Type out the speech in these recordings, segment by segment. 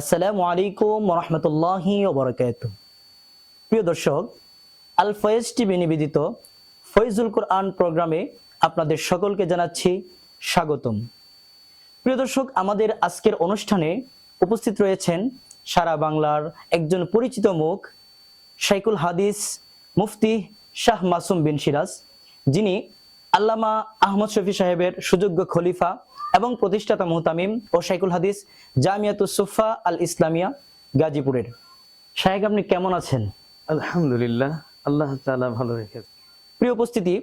আসসালামু আলাইকুম রহমতুল্লাহি ওবরাকাত প্রিয় দর্শক আল ফয়েজ টিভি নিবেদিত ফয়জুল কোরআন প্রোগ্রামে আপনাদের সকলকে জানাচ্ছি স্বাগতম। প্রিয় দর্শক, আমাদের আজকের অনুষ্ঠানে উপস্থিত রয়েছেন সারা বাংলার একজন পরিচিত মুখ শাইকুল হাদিস মুফতি শাহ মাসুম বিন সিরাজ, যিনি আল্লামা আহমদ শফি সাহেবের সুযোগ্য খলিফা এবং প্রতিষ্ঠাতা মুহতামিম ও শাইকুল হাদিস জামিয়াতুস সুফা আল ইসলামিয়া গাজীপুরের। শাহেক আপনি কেমন আছেন? আলহামদুলিল্লাহ আল্লাহ তাআলা ভালো রেখেছে। প্রিয় উপস্থিতি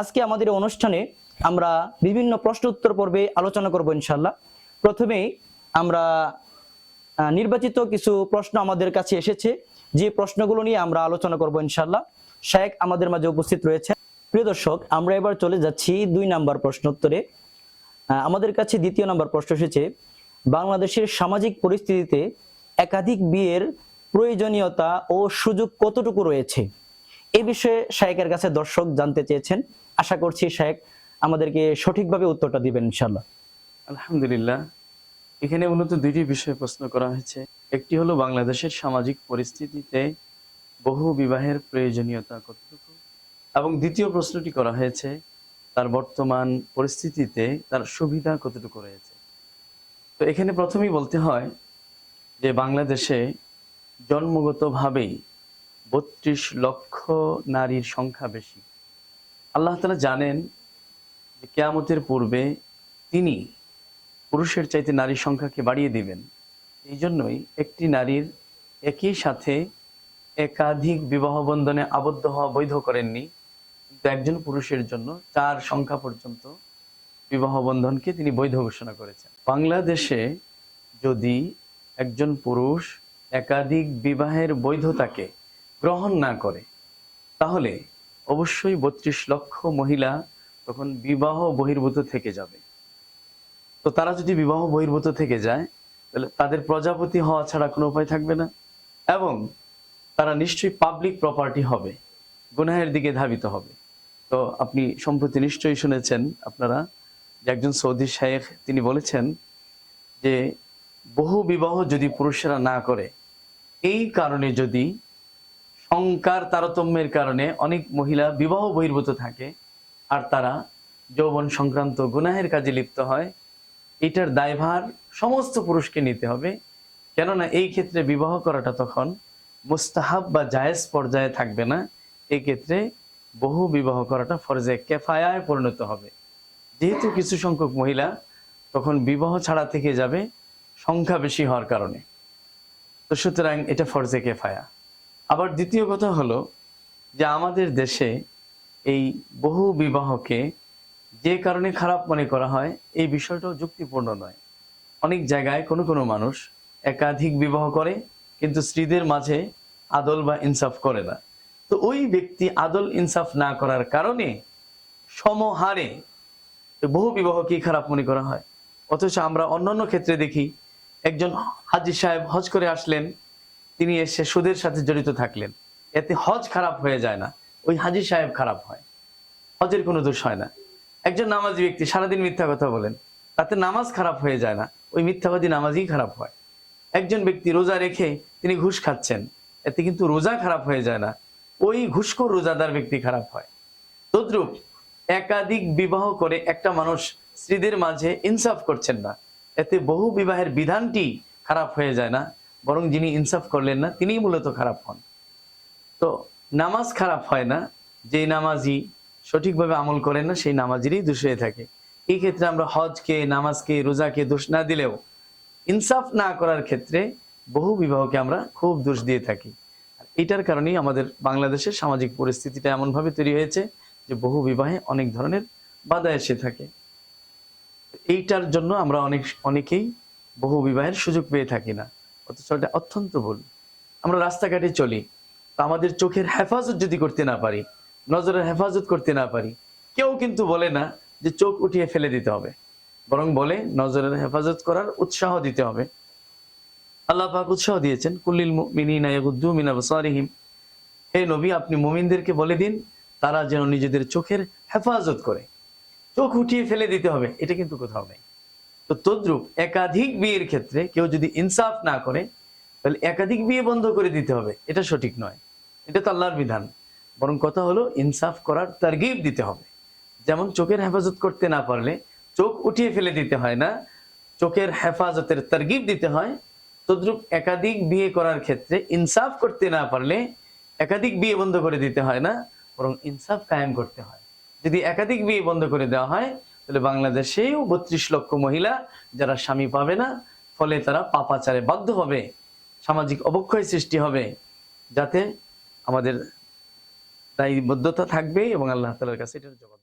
আজকে আমাদের অনুষ্ঠানে আমরা বিভিন্ন প্রশ্ন উত্তর পর্বে আলোচনা করব ইনশাল্লাহ প্রথমেই আমরা নির্বাচিত কিছু প্রশ্ন আমাদের কাছে এসেছে। যে প্রশ্নগুলো নিয়ে আমরা আলোচনা করব ইনশাল্লাহ শায়েক আমাদের মাঝে উপস্থিত রয়েছে। প্রিয় দর্শক আমরা এবার চলে যাচ্ছি দুই নাম্বার প্রশ্ন উত্তরে। আমাদের কাছে দ্বিতীয় নাম্বার প্রশ্ন এসেছে, বাংলাদেশের সামাজিক পরিস্থিতিতে একাধিক বিয়ের প্রয়োজনীয়তা ও সুযোগ কতটুকু রয়েছে? এ বিষয়ে শায়েকের কাছে দর্শক জানতে চেয়েছেন। আশা করছি শায়েক আমাদেরকে সঠিকভাবে উত্তরটা দিবেন ইনশাল্লাহ আলহামদুলিল্লাহ। এখানে মূলত দুইটি বিষয়ে প্রশ্ন করা হয়েছে। একটি হলো, বাংলাদেশের সামাজিক পরিস্থিতিতে বহু বিবাহের প্রয়োজনীয়তা কতটুকু? এবং দ্বিতীয় প্রশ্নটি করা হয়েছে তার বর্তমান পরিস্থিতিতে তার সুবিধা কতটুকু রয়েছে? তো এখানে প্রথমেই বলতে হয় যে বাংলাদেশে জন্মগতভাবেই বত্রিশ লক্ষ নারীর সংখ্যা বেশি। আল্লাহ তালা জানেন যে কেয়ামতের পূর্বে তিনি পুরুষের চাইতে নারীর সংখ্যাকে বাড়িয়ে দিবেন। এই জন্যই একটি নারীর একই সাথে একাধিক বিবাহ বন্ধনে আবদ্ধ হওয়া বৈধ করেননি। একজন পুরুষের জন্য চার সংখ্যা পর্যন্ত বিবাহ বন্ধনকে তিনি বৈধ ঘোষণা করেছেন। বাংলাদেশে যদি একজন পুরুষ একাধিক বিবাহের বৈধতাকে গ্রহণ না করে, তাহলে অবশ্যই বত্রিশ লক্ষ মহিলা তখন বিবাহ বহির্ভূত থেকে যাবে। তো তারা যদি বিবাহ বহির্ভূত থেকে যায়, তাহলে তাদের প্রজাপতি হওয়া ছাড়া কোনো উপায় থাকবে না এবং তারা নিশ্চয়ই পাবলিক প্রপার্টি হবে, গুনাহের দিকে ধাবিত হবে। তো আপনি সম্প্রতি নিশ্চয়ই শুনেছেন আপনারা যে একজন সৌদি শেখ তিনি বলেছেন যে বহু বিবাহ যদি পুরুষেরা না করে, এই কারণে যদি সংকার তারতম্যের কারণে অনেক মহিলা বিবাহ বহির্ভূত থাকে আর তারা যৌবন সংক্রান্ত গুনাহের কাজে লিপ্ত হয়, এটার দায়ভার সমস্ত পুরুষকে নিতে হবে। কেননা এই ক্ষেত্রে বিবাহ করাটা তখন মুস্তাহাব বা জায়েজ পর্যায়ে থাকবে না। এই ক্ষেত্রে বহু বিবাহ করাটা ফরজে, কেফায়ায় পরিণত হবে। যেহেতু কিছু সংখ্যক মহিলা তখন বিবাহ ছাড়া থেকে যাবে, সংখ্যা বেশি হওয়ার কারণে। তো সুতরাং এটা ফরজে কেফায়া। আবার দ্বিতীয় কথা হলো যে আমাদের দেশে এই বহু বিবাহকে যে কারণে খারাপ মনে করা হয়, এই বিষয়টাও যুক্তিপূর্ণ নয়। অনেক জায়গায় কোনো কোনো মানুষ একাধিক বিবাহ করে, কিন্তু স্ত্রীদের মাঝে আদল বা ইনসাফ করে না। তো ওই ব্যক্তি আদল ইনসাফ না করার কারণে সমহারে বহু বিবাহকে খারাপ মনে করা হয়। অথচ আমরা অন্যান্য ক্ষেত্রে দেখি, একজন হাজি সাহেব হজ করে আসলেন, তিনি এসে সুদের সাথে জড়িত থাকলেন। এতে হজ খারাপ হয়ে যায় না, ওই হাজি সাহেব খারাপ হয়। হজের কোনো দোষ হয় না। একজন নামাজি ব্যক্তি সারাদিন মিথ্যা কথা বলেন, তাতে নামাজ খারাপ হয়ে যায় না, ওই মিথ্যাবাদী নামাজই খারাপ হয়। একজন ব্যক্তি রোজা রেখে তিনি ঘুষ খাচ্ছেন, এতে কিন্তু রোজা খারাপ হয়ে যায় না ওই ঘুষখোর রোজাদার ব্যক্তি খারাপ হয়। তদ্রুপ একাধিক বিবাহ করে একটা মানুষ স্ত্রীদের মাঝে ইনসাফ করছেন না। এতে বহু বিবাহের বিধানটি খারাপ হয়ে যায় না, বরং যিনি ইনসাফ করলেন না তিনি মূলত খারাপ হন। তো নামাজ খারাপ হয় না, যে নামাজি সঠিকভাবে আমল করেন না, সেই নামাজেরই দোষ হয়ে থাকে। এই ক্ষেত্রে আমরা হজকে, নামাজকে, রোজাকে দোষ না দিলেও ইনসাফ না করার ক্ষেত্রে বহু বিবাহকে আমরা খুব দোষ দিয়ে থাকি। এটার কারণেই আমাদের বাংলাদেশের সামাজিক পরিস্থিতিটা এমনভাবে তৈরি হয়েছে যে বহু বিবাহে অনেক ধরনের বাধা এসে থাকে। এইটার জন্য আমরা অনেক, অনেকেই বহু বিবাহের সুযোগ পেয়ে থাকি না। অথচ এটা অত্যন্ত ভুল। আমরা রাস্তাঘাটে চলি, তো আমাদের চোখের হেফাজত যদি করতে না পারি, নজরের হেফাজত করতে না পারি, কেউ কিন্তু বলে না যে চোখ উঠিয়ে ফেলে দিতে হবে। বরং বলে নজরের হেফাজত করার উৎসাহ দিতে হবে। আল্লাহ পাক উৎসাহ দিয়েছেন, কুল্লিল মুমিনিনা ইয়াগুদ্দু মিন আবসারিহিম। হে নবী, আপনি মুমিনদেরকে বলে দিন, তারা যেন নিজেদের চোখের হেফাজত করে। চোখ উঠিয়ে ফেলে দিতে হবে, এটা কিন্তু কোথাও নেই। তো তদ্রুপ একাধিক বিয়ের ক্ষেত্রে কেউ যদি ইনসাফ না করে, তাহলে একাধিক বিয়ে বন্ধ করে দিতে হবে, এটা সঠিক নয়। এটা তো আল্লাহর বিধান। বরং কথা হলো, ইনসাফ করার তারগিব দিতে হবে। যেমন চোখের হেফাজত করতে না পারলে চোখ উঠিয়ে ফেলে দিতে হয় না, চোখের হেফাজতের তারগিব দিতে হয় তদ্রুপ একাধিক বিয়ে করার ক্ষেত্রে ইনসাফ করতে না পারলে একাধিক বিয়ে বন্ধ করে দিতে হয় না, বরং ইনসাফ কায়েম করতে হয় যদি একাধিক বিয়ে বন্ধ করে দেওয়া হয়, তাহলে বাংলাদেশেও বত্রিশ লক্ষ মহিলা যারা স্বামী পাবে না, ফলে তারা পাপাচারে বাধ্য হবে, সামাজিক অবক্ষয় সৃষ্টি হবে, যাতে আমাদের দায়বদ্ধতা থাকবে এবং আল্লাহ তালার কাছে এটার জবাব।